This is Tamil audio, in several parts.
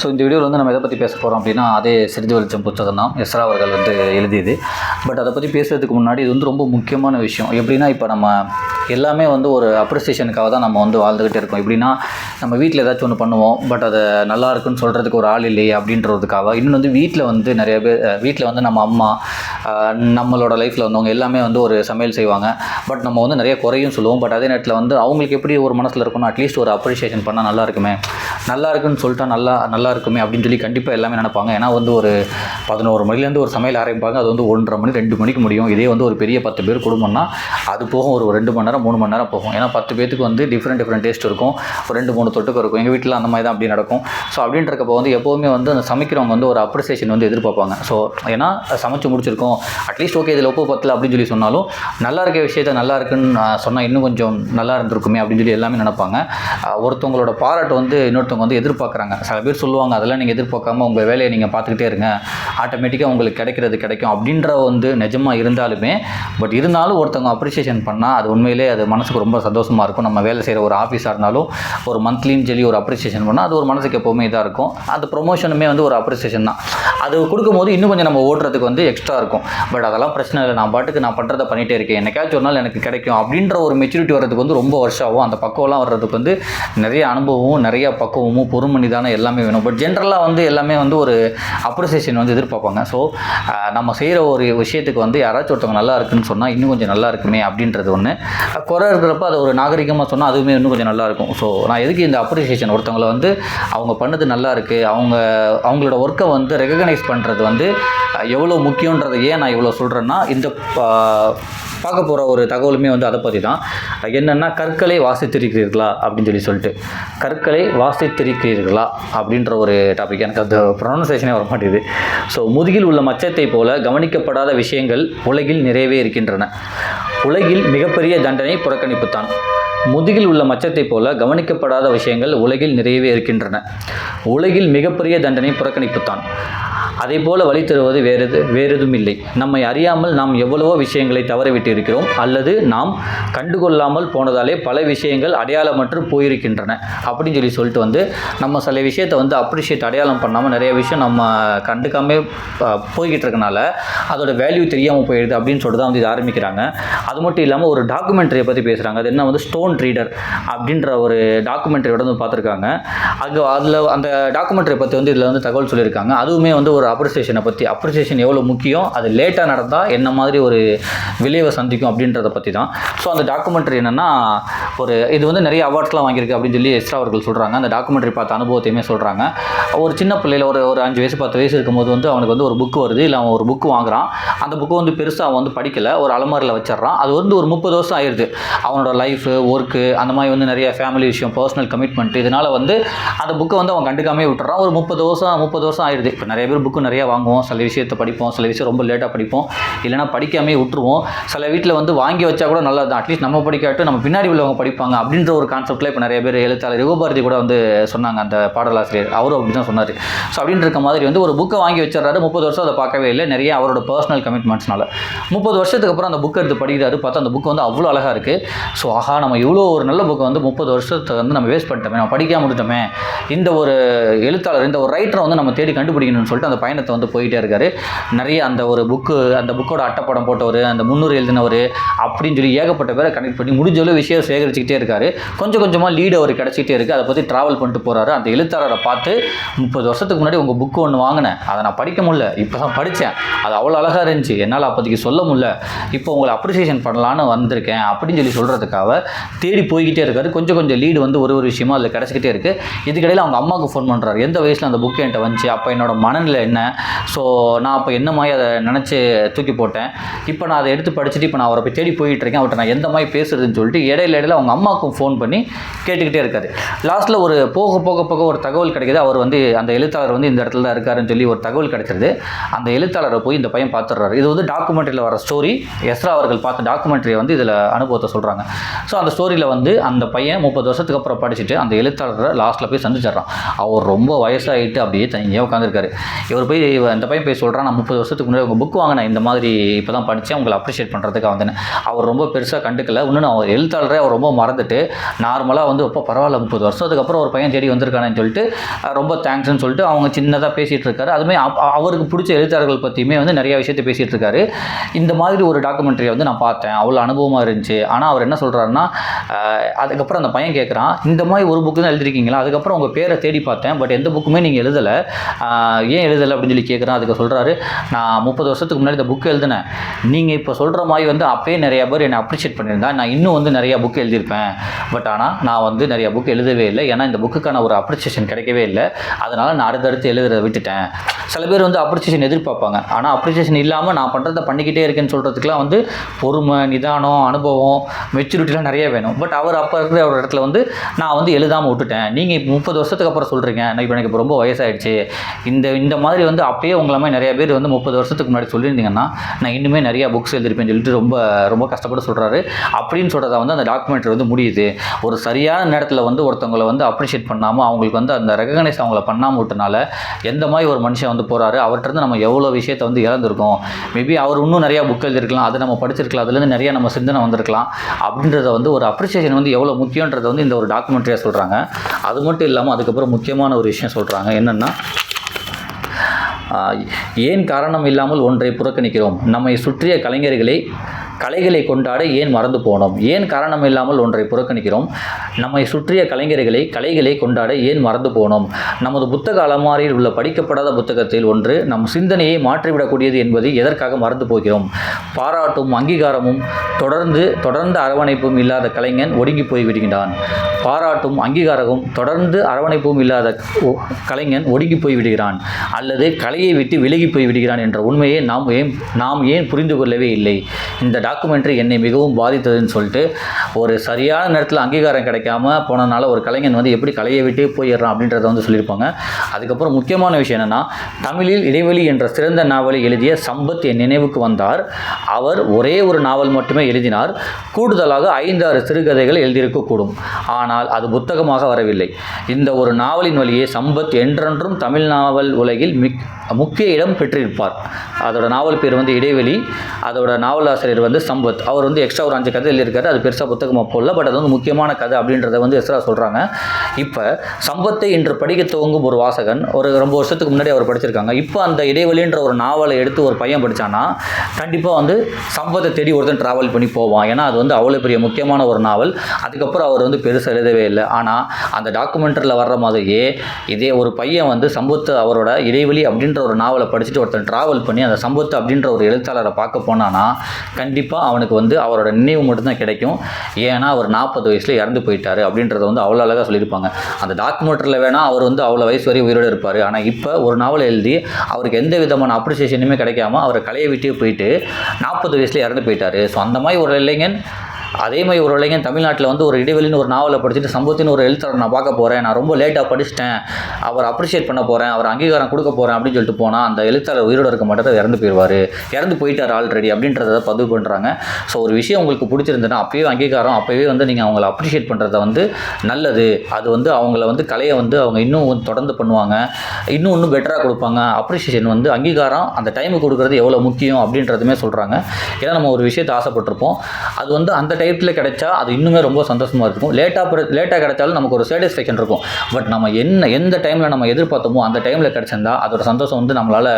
ஸோ இந்த வீடியோவில் வந்து நம்ம எதை பற்றி பேச போகிறோம் அப்படின்னா அதே சிறிது வெளிச்சம் புத்தகம் தான். எஸ்ரா அவர்கள் வந்து எழுதியது. பட் அதை பற்றி பேசுறதுக்கு முன்னாடி இது வந்து ரொம்ப முக்கியமான விஷயம். எப்படின்னா இப்போ நம்ம எல்லாமே வந்து ஒரு அப்ரிசியேஷனுக்காக தான் நம்ம வந்து வாழ்ந்துக்கிட்டு இருக்கோம். எப்படின்னா நம்ம வீட்டில் ஏதாச்சும் ஒன்று பண்ணுவோம் பட் அது நல்லா இருக்குன்னு சொல்கிறதுக்கு ஒரு ஆள் இல்லையே அப்படின்றதுக்காக. இன்னும் வந்து வீட்டில் வந்து நிறைய பேர் வீட்டில் வந்து நம்ம அம்மா நம்மளோட லைஃப்பில் வந்தவங்க எல்லாமே வந்து ஒரு சமையல் செய்வாங்க. பட் நம்ம வந்து நிறைய குறையும் சொல்லுவோம். பட் அதே நேரத்தில் வந்து அவங்களுக்கு எப்படி ஒரு மனசில் இருக்கணும் அட்லீஸ்ட் ஒரு அப்ரிஷியேஷன் பண்ணால் நல்லா இருக்குமே. நல்லா இருக்குன்னு சொல்லிட்டா நல்லா நல்லா இருக்குமே அப்படின்னு சொல்லி கண்டிப்பாக எல்லாமே நினைப்பாங்க. ஏன்னா வந்து ஒரு பதினோரு மணிலேருந்து ஒரு சமையல் ஆரம்பிப்பாங்க. அது வந்து ஒன்றரை மணி ரெண்டு மணிக்கு முடியும். இதே வந்து ஒரு பெரிய பத்து பேர் குடும்பம்னா அது போக ஒரு ரெண்டு மணி நேரம் மூணு மணி நேரம் போகும். ஏன்னா பத்து பேத்துக்கு வந்து டிஃப்ரெண்ட் டிஃப்ரெண்ட் டேஸ்ட் இருக்கும். ஒரு ரெண்டு மூணு தொட்டுக்கு இருக்கும். எங்கள் வீட்டில் அந்த மாதிரி தான் அப்படி நடக்கும். ஸோ அப்படின்றக்கப்போ வந்து எப்போவுமே வந்து அந்த சமைக்கிறவங்க வந்து ஒரு அப்ரிசியேஷன் வந்து எதிர்பார்ப்பாங்க. ஸோ ஏன்னா சமைச்சு முடிச்சிருக்கோம். அட்லீஸ்ட் ஓகே இதில் உப்பு பத்தல அப்படின்னு சொல்லி சொன்னாலும் நல்லா இருக்க விஷயத்த நல்லா இருக்குன்னு சொன்னால் இன்னும் கொஞ்சம் நல்லா இருந்திருக்குமே அப்படின்னு சொல்லி எல்லாமே நினைப்பாங்க. ஒருத்தவங்களோட பாராட்டு வந்து இன்னொருத்தவங்க வந்து எதிர்பார்க்குறாங்க. சில பேர் சொல்லுவாங்க அதெல்லாம் நீங்கள் எதிர்பார்க்காம உங்கள் வேலையை நீங்கள் பார்த்துக்கிட்டே இருங்க. ஆட்டோமேட்டிக்காக உங்களுக்கு கிடைக்கிறது கிடைக்கும். அப்படின்ற வந்து நிஜமாக இருந்தாலுமே பட் இருந்தாலும் ஒருத்தவங்க அப்ரிசியேஷன் பண்ணால் அது உண்மையிலே அது மனசுக்கு ரொம்ப சந்தோஷமாக இருக்கும். நம்ம வேலை செய்கிற ஒரு ஆஃபீஸாக இருந்தாலும் ஒரு மந்த்லின்னு சொல்லி ஒரு அப்ரிசியேஷன் பண்ணால் அது ஒரு மனசுக்கு எப்போவுமே இதாக இருக்கும். அந்த ப்ரொமோஷனுமே வந்து ஒரு அப்ரிசியேஷன் தான். அது கொடுக்கும்போது இன்னும் கொஞ்சம் நம்ம ஓட்டுறதுக்கு வந்து எக்ஸ்ட்ரா இருக்கும். பட் அதெல்லாம் பிரச்சனை இல்லை. நான் பாட்டுக்கு நான் பண்ணுறதை பண்ணிகிட்டே இருக்கேன். என்னைக்காச்சும் ஒரு நாள் எனக்கு கிடைக்கும் அப்படின்ற ஒரு மெச்சூரிட்டி வர்றதுக்கு வந்து ரொம்ப வருஷம் ஆகும். அந்த பக்குவம்லாம் வர்றதுக்கு வந்து நிறைய அனுபவமும் நிறைய பக்குவமும் பொறுமணி தானே எல்லாமே வேணும். பட் ஜென்ரலாக வந்து எல்லாமே வந்து ஒரு அப்ரிசியேஷன் வந்து எதிர்பார்ப்பாங்க. ஸோ நம்ம செய்கிற ஒரு விஷயத்துக்கு வந்து யாராச்சும் ஒருத்தவங்க நல்லா இருக்குன்னு சொன்னால் இன்னும் கொஞ்சம் நல்லா இருக்குமே அப்படின்றது ஒன்று குறை இருக்கிறப்ப அது ஒரு நாகரிகமாக சொன்னால் அதுவுமே இன்னும் கொஞ்சம் நல்லாயிருக்கும் ஸோ நான் எதுக்கு இந்த அப்ரிசியேஷன் ஒருத்தவங்களை வந்து அவங்க பண்ணது நல்லா இருக்குது அவங்க அவங்களோட ஒர்க்கை வந்து ரெகக்னைஸ் பண்ணுறது வந்து எவ்வளோ முக்கியன்றதை ஏன் நான் இவ்வளோ சொல்கிறேன்னா இந்த பா- பார்க்க போகிற ஒரு தகவலுமே வந்து அதை பற்றி தான் என்னென்னா கற்களை வாசித்திருக்கிறீர்களா? அப்படின்னு சொல்லி சொல்லிட்டு. கற்களை வாசித்திருக்கிறீர்களா? அப்படின்ற ஒரு டாபிக் எனக்கு அந்த ப்ரொனன்சேஷனே வர மாட்டேங்குது ஸோ முதுகில் உள்ள மச்சத்தை போல கவனிக்கப்படாத விஷயங்கள் உலகில் நிறையவே இருக்கின்றன. உலகில் மிகப்பெரிய தண்டனை புறக்கணிப்புத்தான். முதுகில் உள்ள மச்சத்தைப் போல கவனிக்கப்படாத விஷயங்கள் உலகில் நிறையவே இருக்கின்றன. உலகில் மிகப்பெரிய தண்டனை புறக்கணிப்புத்தான். அதே போல வழி தருவது வேறு வேறெதும் இல்லை நம்மை அறியாமல் நாம் எவ்வளவோ விஷயங்களை தவறவிட்டு இருக்கிறோம் அல்லது நாம் கண்டுகொள்ளாமல் போனதாலே பல விஷயங்கள் அடையாளமற்று போயிருக்கின்றன. அப்படின்னு சொல்லி சொல்லிட்டு வந்து நம்ம சில விஷயத்தை வந்து அப்ரிஷியேட் அடையாளம் பண்ணாமல் நிறைய விஷயம் நம்ம கண்டுக்காமே போய்கிட்டு இருக்கனால அதோட வேல்யூ தெரியாமல் போயிடுது அப்படின்னு சொல்லிட்டு தான் வந்து இது ஆரம்பிக்கிறாங்க. அது மட்டும் இல்லாமல் ஒரு டாக்குமெண்ட்ரியை பற்றி பேசுகிறாங்க அது என்ன வந்து ஸ்டோன் ரீடர் அப்படின்ற ஒரு டாக்குமெண்ட்ரியோட வந்து பார்த்துருக்காங்க. அங்கே அதில் அந்த டாக்குமெண்ட்ரி பற்றி வந்து இதில் வந்து தகவல் சொல்லியிருக்காங்க. அதுவுமே வந்து ஒரு ஒரு அப்ரிசியேஷனை பற்றி அப்ரிசியேஷன் எவ்வளோ முக்கியம்? அது லேட்டாக நடந்தால் என்ன மாதிரி ஒரு விளைவை சந்திக்கும் அப்படின்றத பற்றி தான் ஸோ அந்த டாக்குமெண்ட்ரி என்னென்னா ஒரு இது வந்து நிறைய அவார்ட்ஸ்லாம் வாங்கியிருக்கு அப்படின்னு சொல்லி எஸ்ரா அவர்கள் சொல்கிறாங்க அந்த டாக்குமெண்ட்ரி பார்த்த அனுபவத்தையுமே சொல்கிறாங்க ஒரு சின்ன பிள்ளையில ஒரு ஒரு அஞ்சு வயசு பத்து வயசு இருக்கும்போது வந்து அவனுக்கு வந்து ஒரு புக்கு வருது. இல்லை அவன் ஒரு புக்கு வாங்குறான். அந்த புக்கு வந்து பெருசாக அவன் வந்து படிக்கலை. ஒரு அலமாரியில் வச்சிடுறான். அது வந்து ஒரு முப்பது வருஷம் ஆயிடுது அவனோட லைஃபு ஒர்க்கு அந்த மாதிரி வந்து நிறைய ஃபேமிலி விஷயம் பர்சனல் கமிட்மெண்ட் இதனால் வந்து அந்த புக்கை வந்து அவன் கண்டுக்காமே விட்டுறான். ஒரு முப்பது வருஷம் முப்பது வருஷம் ஆயிடுது இப்போ நிறைய பேர் புக் புக்கு நிறைய வாங்குவோம். சில விஷயத்தை படிப்போம். சில விஷயம் ரொம்ப லேட்டாக படிப்போம். இல்லைனா படிக்காமே விட்டுருவோம். சில வீட்டில் வந்து வாங்கி வச்சா கூட நல்லது தான் அட்லீஸ்ட் நம்ம படிக்காட்டும் நம்ம பின்னாடி உள்ளவங்க படிப்பாங்க அப்படின்ற ஒரு கான்செப்ட்டில் இப்போ நிறைய பேர் எழுத்தாளர் யுகபாரதி கூட வந்து சொன்னாங்க அந்த பாடலாசிரியர். அவரும் அப்படி தான் சொன்னார். ஸோ அப்படின்னு இருக்க மாதிரி வந்து ஒரு புக்கை வாங்கி வச்சிடறாரு. முப்பது வருஷம் அதை பார்க்கவே இல்லை. நிறைய அவரோட பர்சனல் கமிட்மெண்ட்ஸ்னால முப்பது வருஷத்துக்கு அப்புறம் அந்த புக் எடுத்து படிக்கிறாரு. பார்த்தா அந்த புக் வந்து அவ்வளோ அழகாக இருக்குது ஸோ ஆஹா நம்ம இவ்வளோ ஒரு நல்ல புக்கை வந்து முப்பது வருஷத்தை வந்து நம்ம வேஸ்ட் பண்ணிட்டோமே. நம்ம படிக்காம விட்டுட்டோமே. இந்த ஒரு எழுத்தாளர் இந்த ஒரு ரைட்டரை வந்து நம்ம தேடி கண்டுபிடிக்கணும்னு சொல்லிட்டு அந்த பயணத்தை வந்து போயிட்டே இருக்காரு. நிறைய அந்த ஒரு புக்கு அந்த புக்கோட அட்டைப்படம் போட்டவர் அந்த முன்னூறு எழுதினவர் அப்படின்னு சொல்லி ஏகப்பட்ட பேரை கனெக்ட் பண்ணி முடிஞ்சளவு விஷயம் சேகரிச்சுக்கிட்டே இருக்காரு. கொஞ்சம் கொஞ்சமாக லீடு அவர் கிடச்சிக்கிட்டே இருக்குது அதை பற்றி ட்ராவல் பண்ணிட்டு போகிறாரு அந்த எழுத்தாளரை பார்த்து முப்பது வருஷத்துக்கு முன்னாடி உங்கள் புக்கு ஒன்று வாங்கினேன். அதை நான் படிக்க முடியல. இப்போ தான் படித்தேன் அது அவ்வளோ அழகாக இருந்துச்சு. என்னால் அப்போதைக்கு சொல்ல முடியல. இப்போ உங்களை அப்ரிசியேஷன் பண்ணலான்னு வந்திருக்கேன். அப்படின்னு சொல்லி சொல்கிறதுக்காக தேடி போய்கிட்டே இருக்காரு. கொஞ்சம் கொஞ்சம் லீடு வந்து ஒரு ஒரு விஷயமா அதில் கிடச்சிக்கிட்டே இருக்குது இதுக்கிடையில் அவங்க அம்மாவுக்கு ஃபோன் பண்ணுறாரு எந்த வயசில் அந்த புக்கு என்கிட்ட வந்துச்சு? அப்போ என்னோட மனநிலை என்ன? ஸோ நான் அப்போ என்ன மாதிரி அதை நினச்சி தூக்கி போட்டேன்? இப்போ நான் அதை எடுத்து படிச்சுட்டு இப்போ நான் அவரை போய் தேடி போயிட்டு இருக்கேன். அவர்கிட்ட நான் எந்த மாதிரி பேசுறதுன்னு சொல்லிட்டு இடையில இடையில அவங்க அம்மாவுக்கும் ஃபோன் பண்ணி கேட்டுக்கிட்டே இருக்காரு. லாஸ்ட்டில் ஒரு போக போக போக ஒரு தகவல் கிடைக்கிது. அவர் வந்து அந்த எழுத்தாளர் வந்து இந்த இடத்துல தான் இருக்காருன்னு சொல்லி ஒரு தகவல் கிடைச்சிருது. அந்த எழுத்தாளரை போய் இந்த பையன் பார்த்துடுறாரு. இது வந்து டாக்குமெண்ட்ரியில் வர ஸ்டோரி எஸ்ரா அவர்கள் பார்த்த டாக்குமெண்ட்ரியை வந்து இதில் அனுபவத்தை சொல்கிறாங்க ஸோ அந்த ஸ்டோரியில் வந்து அந்த பையன் முப்பது வருஷத்துக்கு அப்புறம் படிச்சுட்டு அந்த எழுத்தாளரை லாஸ்ட்டில் போய் சந்திச்சிடுறான். அவர் ரொம்ப வயசாகிட்டு அப்படியே தனியாக உட்காந்துருக்காரு இவர் போய் அந்த பையன் போய் சொல்கிறான் நான் முப்பது வருஷத்துக்கு முன்னாடி உங்கள் புக் வாங்கினேன். இந்த மாதிரி இப்போ தான் படித்தேன் உங்களை அப்ரிஷியேட் பண்ணுறதுக்காக வந்தேன் அவர் ரொம்ப பெருசாக கண்டுக்கல. இன்னும் அவர் எழுத்தாளரே அவர் ரொம்ப மறந்துட்டு நார்மலாக வந்து இப்போ பரவாயில்ல முப்பது வருஷத்துக்கு அப்புறம் ஒரு பையன் தேடி வந்திருக்கானேன்னு சொல்லிட்டு ரொம்ப தேங்க்ஸ்னு சொல்லிட்டு அவங்க சின்னதாக பேசிகிட்டு இருக்காரு. அதுமே அவருக்கு பிடிச்ச எழுத்தாளர்கள் பற்றியுமே வந்து நிறைய விஷயத்தை பேசிகிட்டு இருக்காரு. இந்த மாதிரி ஒரு டாக்குமெண்ட்ரியை வந்து நான் பார்த்தேன். அவ்வளோ அனுபவமாக இருந்துச்சு. ஆனால் அவர் என்ன சொல்கிறாருன்னா அதுக்கப்புறம் அந்த பையன் கேட்குறான் இந்த மாதிரி ஒரு புக்கு தான் எழுதிருக்கீங்களா? அதுக்கப்புறம் உங்கள் பேரை தேடி பார்த்தேன். பட் எந்த புக்குமே நீங்கள் எழுதலை. ஏன் எழுதலை? அப்படின்னு சொல்லி கேட்குறேன் அதுக்கு சொல்கிறாரு நான் முப்பது வருஷத்துக்கு முன்னாடி இந்த புக் எழுதினேன். நீங்கள் இப்போ சொல்கிற மாதிரி வந்து அப்பயே நிறைய பேர் என்னை அப்ரிஷியேட் பண்ணியிருந்தா நான் இன்னும் வந்து நிறைய புக் எழுதியிருப்பேன். பட் ஆனால் நான் வந்து நிறைய புக் எழுதவே இல்லை. ஏன்னா இந்த புக்குக்கான ஒரு அப்ரிசியேஷன் கிடைக்கவே இல்லை. அதனால் நான் அடுத்தடுத்து எழுதுறத விட்டுட்டேன். சில பேர் வந்து அப்ரிசியேஷன் எதிர்பார்ப்பாங்க. ஆனால் அப்ரிசியேஷன் இல்லாமல் நான் பண்ணுறத பண்ணிக்கிட்டே இருக்கேன்னு சொல்கிறதுக்குலாம் வந்து பொறுமை நிதானம் அனுபவம் மெச்சூரிட்டிலாம் நிறைய வேணும். பட் அவர் அப்போ இருக்கிற ஒரு இடத்துல வந்து நான் வந்து எழுதாமல் விட்டுட்டேன். நீங்கள் இப்போ முப்பது வருஷத்துக்கு அப்புறம் சொல்கிறீங்க இப்போ எனக்கு ரொம்ப வயசாகிடுச்சு இந்த இந்த மாதிரி வந்து அப்பயே உங்களை மாதிரி நிறைய பேர் வந்து முப்பது வருஷத்துக்கு முன்னாடி சொல்லியிருந்தீங்கன்னா நான் இன்னுமே நிறைய புக்ஸ் எழுதிருப்பேன்னு சொல்லிட்டு ரொம்ப ரொம்ப கஷ்டப்பட்டு சொல்கிறாரு அப்படின்னு சொல்கிறத வந்து அந்த டாக்குமெண்ட்ரி வந்து முடியுது. ஒரு சரியான நேரத்தில் வந்து ஒருத்தவங்களை வந்து அப்ரிஷியேட் பண்ணாமல் அவங்களுக்கு வந்து அந்த ரெகனைஸ் அவங்கள பண்ணாமல் விட்டனால எந்த மாதிரி ஒரு மனுஷன் வந்து போகிறாரு அவர்கிட்ட நம்ம எவ்வளோ விஷயத்தை வந்து இழந்திருக்கோம். மேபி அவர் இன்னும் நிறையா புக் எழுதிருக்கலாம் அதை நம்ம படிச்சிருக்கலாம் அதுலேருந்து நிறைய நம்ம சிந்தனை வந்திருக்கலாம். அப்படின்றத வந்து ஒரு அப்ரிஷியேஷன் வந்து எவ்வளோ முக்கியன்றதை வந்து இந்த ஒரு டாக்குமெண்ட்ரியாக சொல்கிறாங்க அது மட்டும் இல்லாமல் அதுக்கப்புறம் முக்கியமான ஒரு விஷயம் சொல்கிறாங்க என்னென்னா ஏன் காரணம் இல்லாமல் ஒன்றை புறக்கணிக்கிறோம்? நம்மை சுற்றிய கலைஞர்களை கலைகளை கொண்டாட ஏன் மறந்து போனோம்? ஏன் காரணம் இல்லாமல் ஒன்றை புறக்கணிக்கிறோம்? நம்மை சுற்றிய கலைஞர்களை கலைகளை கொண்டாட ஏன் மறந்து போனோம்? நமது புத்தக அலமாரியில் உள்ள படிக்கப்படாத புத்தகத்தில் ஒன்று நம் சிந்தனையை மாற்றிவிடக்கூடியது என்பதை எதற்காக மறந்து போகிறோம்? பாராட்டும் அங்கீகாரமும் தொடர்ந்து தொடர்ந்து அரவணைப்பும் இல்லாத கலைஞன் ஒடுங்கி போய்விடுகிறான் பாராட்டும் அங்கீகாரமும் தொடர்ந்து அரவணைப்பும் இல்லாத ஒ- கலைஞன் ஒடுங்கி போய் விடுகிறான். அல்லது கலையை விட்டு விலகி போய் விடுகிறான் என்ற உண்மையை நாம் ஏன் நாம் ஏன் புரிந்து கொள்ளவே இல்லை? இந்த டாக்குமெண்ட்ரி என்னை மிகவும் பாதித்ததுன்னு சொல்லிட்டு ஒரு சரியான நேரத்தில் அங்கீகாரம் கிடைக்காம போனனால ஒரு கலைஞன் வந்து எப்படி கலையை விட்டு போயிடுறான் அப்படின்றத வந்து சொல்லியிருப்பாங்க. அதுக்கப்புறம் முக்கியமான விஷயம் என்னென்னா தமிழில் இடைவெளி என்ற சிறந்த நாவலை எழுதிய சம்பத் என் நினைவுக்கு வந்தார். அவர் ஒரே ஒரு நாவல் மட்டுமே எழுதினார். கூடுதலாக ஐந்தாறு சிறுகதைகள் எழுதியிருக்கக்கூடும். ஆனால் அது புத்தகமாக வரவில்லை. இந்த ஒரு நாவலின் வழியே சம்பத் என்றென்றும் தமிழ் நாவல் உலகில் மிக் முக்கிய இடம் பெற்றிருப்பார். அதோட நாவல் பேர் வந்து இடைவெளி. அதோட நாவலாசிரியர் வந்து வந்து சம்பத். அவர் வந்து எக்ஸ்ட்ரா ஒரு அஞ்சு கதை எழுதியிருக்காரு. அது பெருசாக புத்தகமாக போடல. பட் அது வந்து முக்கியமான கதை அப்படின்றத வந்து எஸ்ரா சொல்கிறாங்க இப்போ சம்பத்தை இன்று படிக்க துவங்கும் ஒரு வாசகன் ஒரு ரொம்ப வருஷத்துக்கு முன்னாடி அவர் படிச்சிருக்காங்க. இப்போ அந்த இடைவெளின்ற ஒரு நாவலை எடுத்து ஒரு பையன் படித்தானா கண்டிப்பாக வந்து சம்பத்தை தேடி ஒருத்தன் ட்ராவல் பண்ணி போவான். ஏன்னா அது வந்து அவ்வளோ பெரிய முக்கியமான ஒரு நாவல். அதுக்கப்புறம் அவர் வந்து பெருசாக எழுதவே இல்லை. ஆனால் அந்த டாக்குமெண்ட்ரியில் வர்ற மாதிரியே இதே ஒரு பையன் வந்து சம்பத்து அவரோட இடைவெளி அப்படின்ற ஒரு நாவலை படிச்சுட்டு ஒருத்தன் ட்ராவல் பண்ணி அந்த சம்பத்து அப்படின்ற ஒரு எழுத்தாளரை பார்க்க போனான்னா கண்டிப்பாக கண்டிப்பாக அவனுக்கு வந்து அவரோட நினைவு மட்டும்தான் கிடைக்கும். ஏன்னா அவர் நாற்பது வயசில் இறந்து போயிட்டாரு அப்படின்றத வந்து அவ்வளோ அழகாக சொல்லியிருப்பாங்க. அந்த டாக்குமெண்ட்ரியில் வேணால் அவர் வந்து அவ்வளோ வயசு வரை உயிரோடு இருப்பார். ஆனால் இப்போ ஒரு நாவல் எழுதி அவருக்கு எந்த விதமான அப்ரிசியேஷனுமே கிடைக்காம அவர் கலையை விட்டே போயிட்டு நாற்பது வயசில் இறந்து போயிட்டார். ஸோ அந்த மாதிரி ஒரு இளைஞன் அதே மாதிரி ஒரு இளைஞன் தமிழ்நாட்டில் வந்து ஒரு இடைவெளின்னு ஒரு நாவலை படிச்சுட்டு சம்பவத்தின் ஒரு எழுத்தாளர் நான் பார்க்க போகிறேன் நான் ரொம்ப லேட்டாக படிச்சிட்டேன். அவர் அப்ரிஷியேட் பண்ண போகிறேன் அவர் அங்கீகாரம் கொடுக்க போகிறேன் அப்படின்னு சொல்லிட்டு போனால் அந்த எழுத்தாளர் உயிரோடு இருக்க மாட்டார் இறந்து போயிடுவார். இறந்து போயிட்டார் ஆல்ரெடி அப்படின்றத பதிவு பண்ணுறாங்க ஸோ ஒரு விஷயம் உங்களுக்கு பிடிச்சிருந்ததுன்னா அப்பயே அங்கீகாரம் அப்போவே வந்து நீங்கள் அவங்கள அப்ரிஷியேட் பண்ணுறத வந்து நல்லது. அது வந்து அவங்கள வந்து கலையை வந்து அவங்க இன்னும் வந்து தொடர்ந்து பண்ணுவாங்க. இன்னும் இன்னும் பெட்டராக கொடுப்பாங்க. அப்ரிஷியேஷன் வந்து அங்கீகாரம் அந்த டைமுக்கு கொடுக்குறது எவ்வளோ முக்கியம் அப்படின்றதுமே சொல்கிறாங்க ஏன்னா நம்ம ஒரு விஷயத்தை ஆசைப்பட்டிருப்போம். அது வந்து அந்த டைத்தில் கிடைச்சா அது இன்னுமே ரொம்ப சந்தோஷமாக இருக்கும். லேட்டாக லேட்டாக கிடைச்சாலும் நமக்கு ஒரு சாட்டிஸ்ஃபேக்ஷன் இருக்கும். பட் நம்ம என்ன எந்த டைமில் நம்ம எதிர்பார்த்தோமோ அந்த டைமில் கிடச்சிருந்தா அதோட சந்தோஷம் வந்து நம்மளால்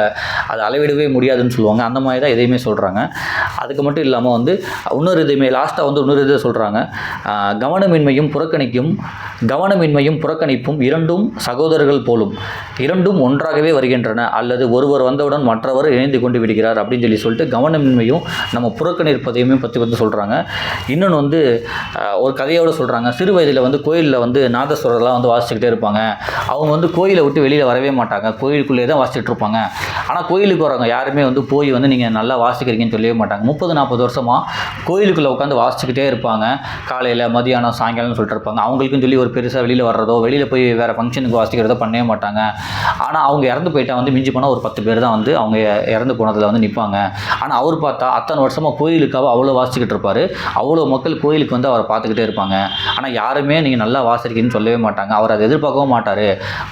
அதை அளவிடவே முடியாதுன்னு சொல்லுவாங்க. அந்த மாதிரி தான் எதையுமே சொல்கிறாங்க அதுக்கு மட்டும் இல்லாமல் வந்து இன்னொரு இதுமே லாஸ்ட்டாக வந்து இன்னொரு இதை சொல்கிறாங்க கவனமின்மையும் புறக்கணிக்கும் கவனமின்மையும் புறக்கணிப்பும் இரண்டும் சகோதரர்கள் போலும் இரண்டும் ஒன்றாகவே வருகின்றன. அல்லது ஒருவர் வந்தவுடன் மற்றவர் இணைந்து கொண்டு விடுகிறார் அப்படின்னு சொல்லி சொல்லிட்டு கவனமின்மையும் நம்ம புறக்கணிப்பதையுமே பற்றி வந்து சொல்கிறாங்க இன்னொன்று வந்து ஒரு கதையோடு சொல்கிறாங்க சிறு வயதில் வந்து கோயிலில் வந்து நாதஸ்வரர்லாம் வந்து வாசிச்சுக்கிட்டே இருப்பாங்க. அவங்க வந்து கோயிலை விட்டு வெளியில் வரவே மாட்டாங்க. கோயிலுக்குள்ளே தான் வாசிச்சுட்டு இருப்பாங்க. ஆனால் கோயிலுக்கு வரவங்க யாருமே வந்து போய் வந்து நீங்கள் நல்லா வாசிக்கிறீங்கன்னு சொல்லவே மாட்டாங்க. முப்பது நாற்பது வருஷமாக கோயிலுக்குள்ளே உட்காந்து வாசிச்சுக்கிட்டே இருப்பாங்க. காலையில் மதியானம் சாயங்காலம்னு சொல்லிட்டு இருப்பாங்க. அவங்களுக்குன்னு சொல்லி ஒரு பெருசாக வெளியில் வர்றதோ வெளியில் போய் வேறு ஃபங்க்ஷனுக்கு வாசிக்கிறதோ பண்ணவே மாட்டாங்க. ஆனால் அவங்க இறந்து போயிட்டா வந்து மிஞ்சி போனால் ஒரு பத்து பேர் தான் வந்து அவங்க இறந்து போனதில் வந்து நிற்பாங்க ஆனால் அவர் பார்த்தா அத்தனை வருஷமாக கோயிலுக்காக அவ்வளோ வாசிச்சுக்கிட்டு இருப்பார். அவ்வளோ மக்கள் கோயிலுக்கு வந்து அவரை பார்த்துக்கிட்டே இருப்பாங்க. ஆனால் யாருமே நீங்கள் நல்லா வாசிக்கிறீங்கன்னு சொல்லவே மாட்டாங்க. அவர் அதை எதிர்பார்க்கவும் மாட்டார்.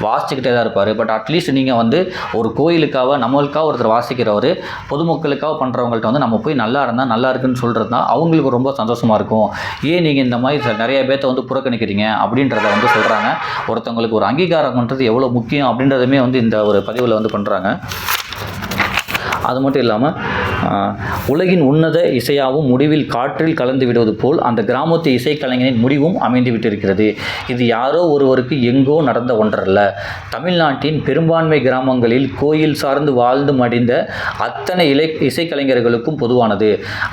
வாசிச்சுக்கிட்டே தான் இருப்பார். பட் அட்லீஸ்ட் நீங்கள் வந்து ஒரு கோயிலுக்காக நம்மளுக்காக ஒருத்தர் வாசிக்கிறவர் பொதுமக்களுக்காக பண்ணுறவங்கள்ட்ட வந்து நம்ம போய் நல்லா இருந்தால் நல்லா இருக்குன்னு சொல்கிறது தான் அவங்களுக்கு ரொம்ப சந்தோஷமாக இருக்கும். ஏன் நீங்கள் இந்த மாதிரி ச- நிறைய பேர்த்த வந்து புறக்கணிக்கிறீங்க அப்படின்றத வந்து சொல்கிறாங்க ஒருத்தவங்களுக்கு ஒரு அங்கீகாரம்ன்றது எவ்வளோ முக்கியம் அப்படின்றதுமே வந்து இந்த ஒரு பதிவில் வந்து பண்ணுறாங்க அது மட்டும் இல்லாமல் உலகின் உன்னத இசையாவும் முடிவில் காற்றில் கலந்து விடுவது போல் அந்த கிராமத்து இசைக்கலைஞரின் முடிவும் அமைந்து விட்டிருக்கிறது இது யாரோ ஒருவருக்கு எங்கோ நடந்த ஒன்றல்ல. தமிழ்நாட்டின் பெரும்பான்மை கிராமங்களில் கோயில் சார்ந்து வாழ்ந்து மடிந்த அத்தனை இலை இசைக்கலைஞர்களுக்கும் பொதுவானது.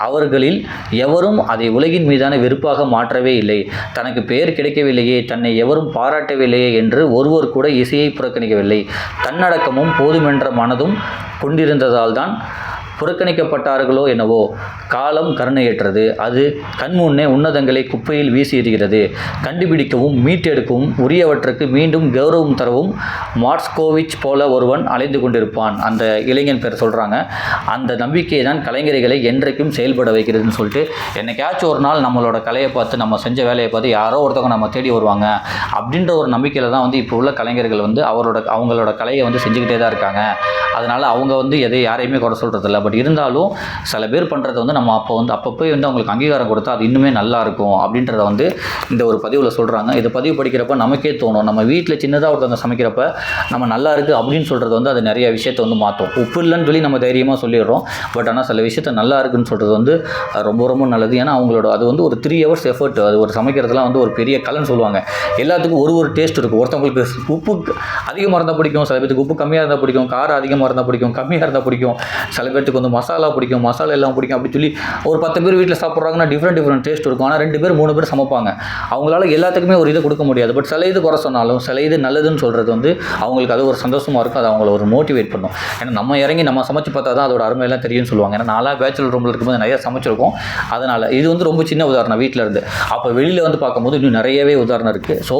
அவர்களில் எவரும் அதை உலகின் மீதான வெறுப்பாக மாற்றவே இல்லை. தனக்கு பெயர் கிடைக்கவில்லையே தன்னை எவரும் பாராட்டவில்லையே என்று ஒருவர் கூட இசையை புறக்கணிக்கவில்லை. தன்னடக்கமும் போதுமென்ற மனதும் கொண்டிருந்ததால் தான் புறக்கணிக்கப்பட்டார்களோ என்னவோ காலம் கருணையற்றது. அது கண்முன்னே உன்னதங்களை குப்பையில் வீசியிருக்கிறது. கண்டுபிடிக்கவும் மீட்டெடுக்கவும் உரியவற்றுக்கு மீண்டும் கௌரவம் தரவும் மார்ஸ்கோவிச் போல ஒருவன் அலைந்து கொண்டிருப்பான். அந்த இளைஞன் பேர் சொல்கிறாங்க அந்த நம்பிக்கை தான் கலைஞர்களை என்றைக்கும் செயல்பட வைக்கிறதுன்னு சொல்லிட்டு என்னைக்காச்சும் ஒரு நாள் நம்மளோட கலையை பார்த்து நம்ம செஞ்ச வேலையை பார்த்து யாரோ ஒருத்தவங்க நம்ம தேடி வருவாங்க. அப்படின்ற ஒரு நம்பிக்கையில் தான் வந்து இப்போ உள்ள கலைஞர்கள் வந்து அவரோட அவங்களோட கலையை வந்து செஞ்சுக்கிட்டே தான் இருக்காங்க. அதனால் அவங்க வந்து எதை யாரையுமே குறை சொல்கிறதில்ல பட் இருந்தாலும் சில பேர் பண்ணுறத வந்து நம்ம அப்போ வந்து அப்பப்போ வந்து அவங்களுக்கு அங்கீகாரம் கொடுத்தா அது இன்னுமே நல்லா இருக்கும் அப்படின்றத வந்து இந்த ஒரு பதிவில் சொல்கிறாங்க இதை பதிவு படிக்கிறப்ப நமக்கே தோணும். நம்ம வீட்டில் சின்னதாக ஒருத்தவங்க சமைக்கிறப்ப நம்ம நல்லா இருக்குது அப்படின்னு சொல்கிறது வந்து அது நிறைய விஷயத்தை வந்து மாற்றும். உப்பு இல்லைன்னு சொல்லி நம்ம தைரியமாக சொல்லிடுறோம். பட் ஆனால் சில விஷயத்த நல்லா இருக்குன்னு சொல்கிறது வந்து ரொம்ப ரொம்ப நல்லது. ஏன்னா அவங்களோட அது வந்து ஒரு த்ரீ ஹவர்ஸ் எஃபர்ட் அது ஒரு சமைக்கிறதுலாம் வந்து ஒரு பெரிய கலன்னு சொல்லுவாங்க. எல்லாத்துக்கும் ஒரு ஒரு டேஸ்ட் இருக்கும். ஒருத்தவங்களுக்கு உப்பு அதிகமாக இருந்தால் பிடிக்கும். சில பேருக்கு உப்பு கம்மியாக இருந்தால் பிடிக்கும். காரம் அதிகமாக இருந்தால் பிடிக்கும். கம்மியாக இருந்தால் பிடிக்கும். சில பேர்த்துக்கு வந்து மசாலா பிடிக்கும் மசாலா எல்லாம் பிடிக்கும் அப்படி சொல்லி ஒரு பத்து பேர் வீட்டில் சாப்பிட்றாங்கன்னா டிஃப்ரெண்ட் டிஃப்ரெண்ட் டேஸ்ட் இருக்கும். ஆனால் ரெண்டு பேர் மூணு பேர் சமைப்பாங்க. அவங்களால எல்லாத்துக்குமே ஒரு இதை கொடுக்க முடியாது. பட் சில இது குறை சொன்னாலும் சில இது நல்லதுன்னு சொல்கிறது வந்து அவங்களுக்கு அது ஒரு சந்தோஷமாக இருக்கும். அது அவங்கள ஒரு மோட்டிவேட் பண்ணும். ஏன்னா நம்ம இறங்கி நம்ம சமைச்சு பார்த்தா தான் அதோட அருமையெல்லாம் தெரியும்னு சொல்லுவாங்க. ஏன்னா நாளாக பேச்சுலர் ரூமில் இருக்கும்போது நிறைய சமைச்சிருக்கோம். அதனால் இது வந்து ரொம்ப சின்ன உதாரணம் வீட்டில் இருந்து. அப்போ வெளியில் வந்து பார்க்கும்போது இன்னும் நிறையவே உதாரணம் இருக்குது ஸோ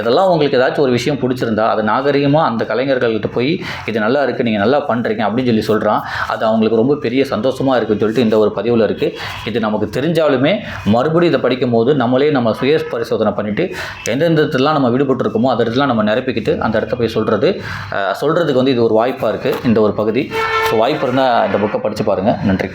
இதெல்லாம் உங்களுக்கு ஏதாச்சும் ஒரு விஷயம் பிடிச்சிருந்தா அது நாகரிகமாக அந்த கலைஞர்கள்கிட்ட போய் இது நல்லா இருக்குது நீங்கள் நல்லா பண்ணுறீங்க அப்படின்னு சொல்லி சொல்கிறான் அது அவங்களுக்கு ரொம்ப பெரிய சந்தோஷமாக இருக்குன்னு சொல்லிட்டு இந்த ஒரு பதிவில் இருக்குது இது நமக்கு தெரிஞ்சாலுமே மறுபடியும் இதை படிக்கும்போது நம்மளே நம்ம சுய பரிசோதனை பண்ணிவிட்டு எந்தெந்த இடத்துலலாம் நம்ம விடுபட்டுருக்கோமோ அந்த இடத்துல நம்ம நிரப்பிக்கிட்டு அந்த இடத்த போய் சொல்கிறது சொல்கிறதுக்கு வந்து இது ஒரு வாய்ப்பாக இருக்குது இந்த ஒரு பகுதி. ஸோ வாய்ப்பு இருந்தால் இந்த புக்கை படித்து பாருங்கள் நன்றி.